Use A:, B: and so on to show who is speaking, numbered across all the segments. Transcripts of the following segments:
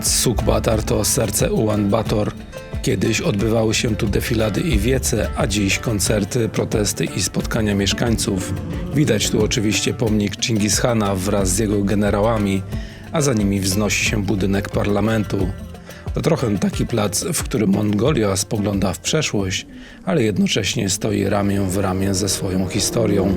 A: Plac Sukbatar to serce Ulaanbaatar. Kiedyś odbywały się tu defilady i wiece, a dziś koncerty, protesty i spotkania mieszkańców. Widać tu oczywiście pomnik Chingishana wraz z jego generałami, a za nimi wznosi się budynek parlamentu. To trochę taki plac, w którym Mongolia spogląda w przeszłość, ale jednocześnie stoi ramię w ramię ze swoją historią.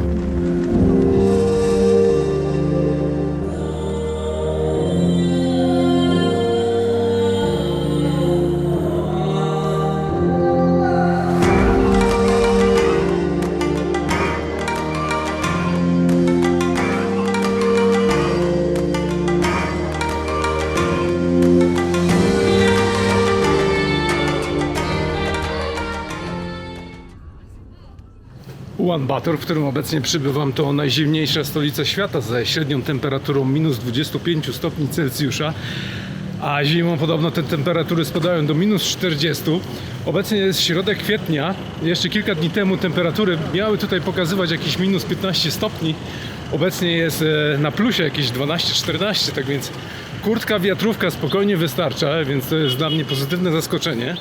B: Ulaanbaatar, w którym obecnie przybywam, to najzimniejsza stolica świata ze średnią temperaturą minus 25 stopni Celsjusza, a zimą podobno te temperatury spadają do minus 40. Obecnie jest środek kwietnia. Jeszcze kilka dni temu temperatury miały tutaj pokazywać jakieś minus 15 stopni. Obecnie jest e, na plusie jakieś 12-14, tak więc kurtka, wiatrówka spokojnie wystarcza, więc to jest dla mnie pozytywne zaskoczenie.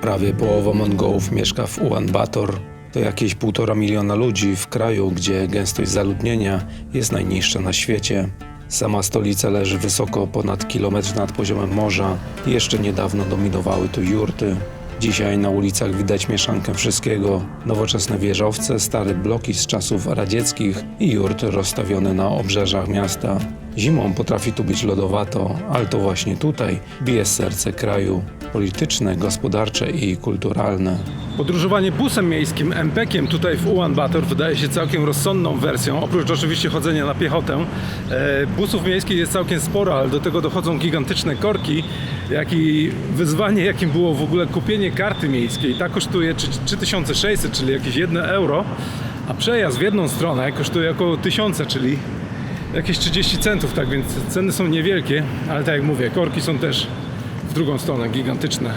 A: Prawie połowa Mongołów mieszka w Ulaanbaatar. To jakieś półtora miliona ludzi w kraju, gdzie gęstość zaludnienia jest najniższa na świecie. Sama stolica leży wysoko ponad kilometr nad poziomem morza. Jeszcze niedawno dominowały tu jurty. Dzisiaj na ulicach widać mieszankę wszystkiego. Nowoczesne wieżowce, stare bloki z czasów radzieckich i jurty rozstawione na obrzeżach miasta. Zimą potrafi tu być lodowato, ale to właśnie tutaj bije serce kraju. Polityczne, gospodarcze i kulturalne.
B: Podróżowanie busem miejskim, MPK-iem tutaj w Ulaanbaatar wydaje się całkiem rozsądną wersją, oprócz oczywiście chodzenia na piechotę. E, busów miejskich jest całkiem sporo, ale do tego dochodzą gigantyczne korki, jak i wyzwanie, jakim było w ogóle kupienie karty miejskiej. Ta kosztuje trzy- 3600, czyli jakieś 1 euro, a przejazd w jedną stronę kosztuje około 1000, czyli jakieś 30 centów, tak więc ceny są niewielkie, ale tak jak mówię, korki są też w drugą stronę gigantyczne.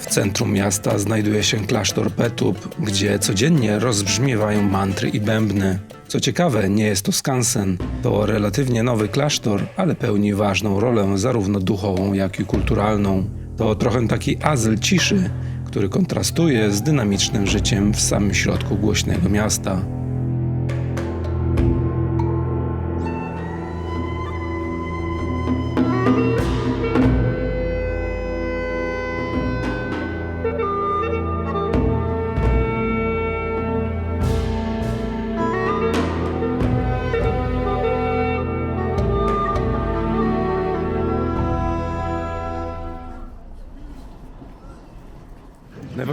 A: W centrum miasta znajduje się klasztor Petub, gdzie codziennie rozbrzmiewają mantry i bębny. Co ciekawe, nie jest to skansen. To relatywnie nowy klasztor, ale pełni ważną rolę zarówno duchową, jak i kulturalną. To trochę taki azyl ciszy, który kontrastuje z dynamicznym życiem w samym środku głośnego miasta.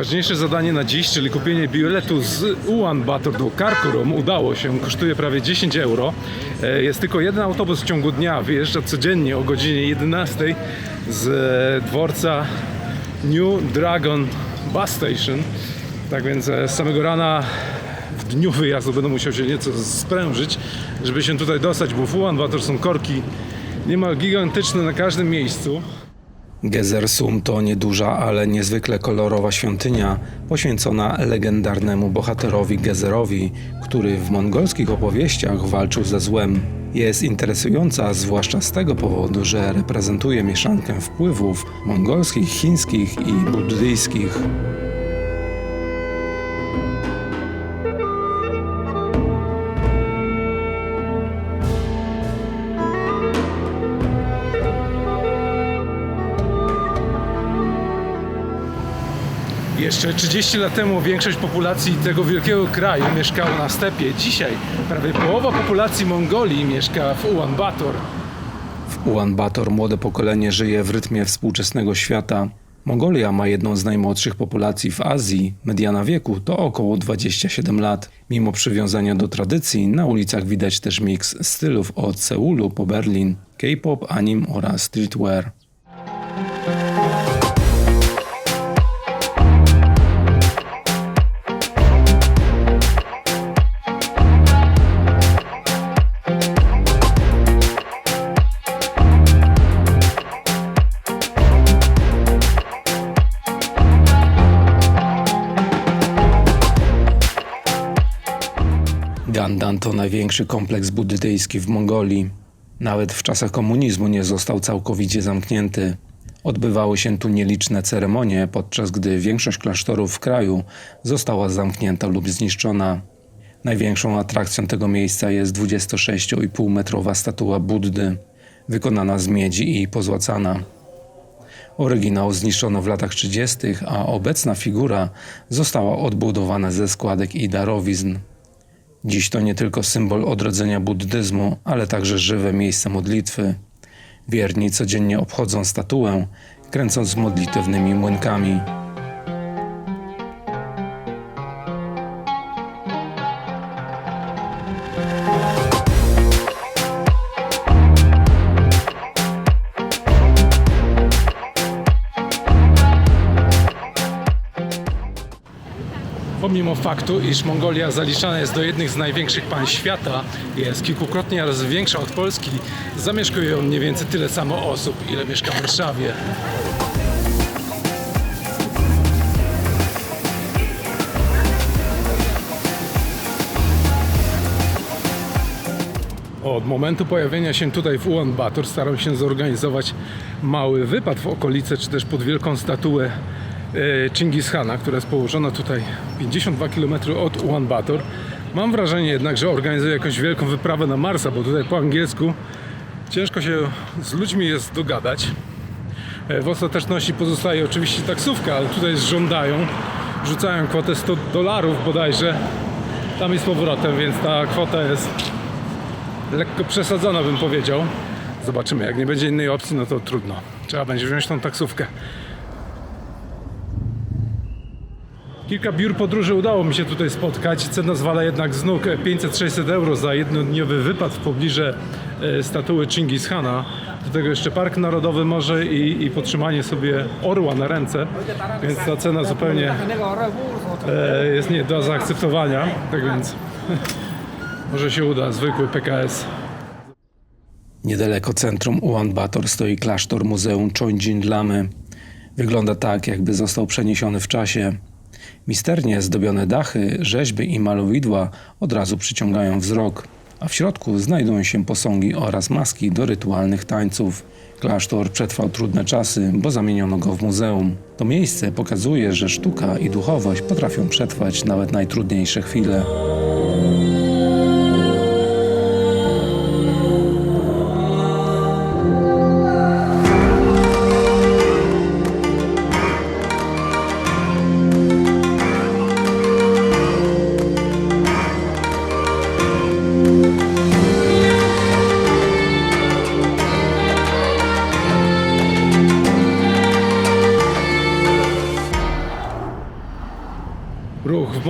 B: Najważniejsze zadanie na dziś, czyli kupienie biletu z Ulaanbaatar do Karkorum udało się, kosztuje prawie 10 euro. E, Jest tylko jeden autobus w ciągu dnia, wyjeżdża codziennie o godzinie 11 z e, dworca New Dragon Bus Station. Tak więc e, z samego rana w dniu wyjazdu będę musiał się nieco sprężyć, żeby się tutaj dostać, bo w Ulaanbaatar są korki niemal gigantyczne na każdym miejscu.
A: Gezersum to nieduża, ale niezwykle kolorowa świątynia poświęcona legendarnemu bohaterowi Gezerowi, który w mongolskich opowieściach walczył ze złem. Jest interesująca zwłaszcza z tego powodu, że reprezentuje mieszankę wpływów mongolskich, chińskich i buddyjskich.
B: Jeszcze 30 lat temu większość populacji tego wielkiego kraju mieszkała na stepie. Dzisiaj prawie połowa populacji Mongolii mieszka w Ulaanbaatar.
A: W Ulaanbaatar młode pokolenie żyje w rytmie współczesnego świata. Mongolia ma jedną z najmłodszych populacji w Azji. Mediana wieku to około 27 lat. Mimo przywiązania do tradycji, na ulicach widać też miks stylów od Seulu po Berlin, K-pop, anim oraz streetwear. Yandan to największy kompleks buddyjski w Mongolii. Nawet w czasach komunizmu nie został całkowicie zamknięty. Odbywały się tu nieliczne ceremonie, podczas gdy większość klasztorów w kraju została zamknięta lub zniszczona. Największą atrakcją tego miejsca jest 26,5 metrowa statua Buddy, wykonana z miedzi i pozłacana. Oryginał zniszczono w latach 30., a obecna figura została odbudowana ze składek i darowizn. Dziś to nie tylko symbol odrodzenia buddyzmu, ale także żywe miejsce modlitwy. Wierni codziennie obchodzą statuę, kręcąc modlitewnymi młynkami.
B: Pomimo faktu, iż Mongolia zaliczana jest do jednych z największych państw świata, jest kilkukrotnie razy większa od Polski, zamieszkuje ją mniej więcej tyle samo osób, ile mieszka w Warszawie. Od momentu pojawienia się tutaj w Ulan Bator staram się zorganizować mały wypad w okolice, czy też pod wielką statuę e, Chingis Khana, która jest położona tutaj 52 km od Ulan Bator. Mam wrażenie jednak, że organizuję jakąś wielką wyprawę na Marsa, bo tutaj po angielsku ciężko się z ludźmi jest dogadać. E, W ostateczności pozostaje oczywiście taksówka, ale tutaj żądają, rzucają kwotę 100 dolarów bodajże tam i z powrotem, więc ta kwota jest lekko przesadzona bym powiedział. Zobaczymy, jak nie będzie innej opcji, no to trudno. Trzeba będzie wziąć tą taksówkę. Kilka biur podróży udało mi się tutaj spotkać. Cena zwala jednak z nóg 500-600 euro za jednodniowy wypad w pobliże e, statuły Chingis Khana. Do tego jeszcze Park Narodowy może i, i sobie orła na ręce, więc ta cena zupełnie e, jest nie do zaakceptowania. Tak więc może się uda, zwykły PKS.
A: Niedaleko centrum Ulan Bator stoi klasztor Muzeum Chonjin Lamy. Wygląda tak, jakby został przeniesiony w czasie. Misternie zdobione dachy, rzeźby i malowidła od razu przyciągają wzrok, a w środku znajdują się posągi oraz maski do rytualnych tańców. Klasztor przetrwał trudne czasy, bo zamieniono go w muzeum. To miejsce pokazuje, że sztuka i duchowość potrafią przetrwać nawet najtrudniejsze chwile.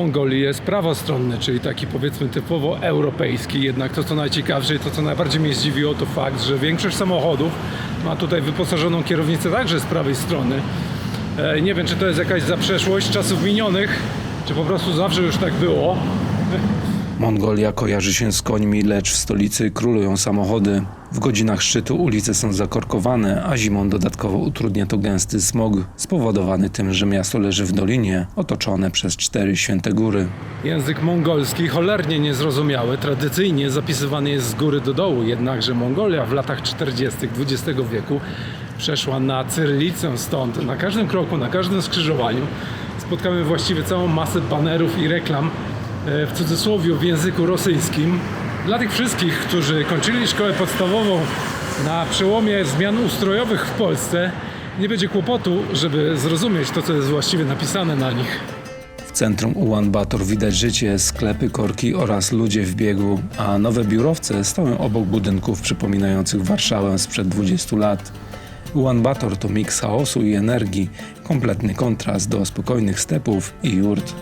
B: Mongolii jest prawostronny, czyli taki powiedzmy typowo europejski. Jednak to co najciekawsze i to co najbardziej mnie zdziwiło to fakt, że większość samochodów ma tutaj wyposażoną kierownicę także z prawej strony. E, Nie wiem czy to jest jakaś zaprzeszłość czasów minionych, czy po prostu zawsze już tak było.
A: Mongolia kojarzy się z końmi, lecz w stolicy królują samochody. W godzinach szczytu ulice są zakorkowane, a zimą dodatkowo utrudnia to gęsty smog, spowodowany tym, że miasto leży w dolinie, otoczone przez cztery święte góry.
B: Język mongolski cholernie niezrozumiały, tradycyjnie zapisywany jest z góry do dołu, jednakże Mongolia w latach 40. XX wieku przeszła na cyrylicę, stąd na każdym kroku, na każdym skrzyżowaniu spotkamy właściwie całą masę banerów i reklam e, w cudzysłowie w języku rosyjskim. Dla tych wszystkich, którzy kończyli szkołę podstawową na przełomie zmian ustrojowych w Polsce, nie będzie kłopotu, żeby zrozumieć to, co jest właściwie napisane na nich.
A: W centrum Ulan Bator widać życie, sklepy, korki oraz ludzie w biegu, a nowe biurowce stoją obok budynków przypominających Warszawę sprzed 20 lat. Ulan Bator to miks chaosu i energii, kompletny kontrast do spokojnych stepów i jurt.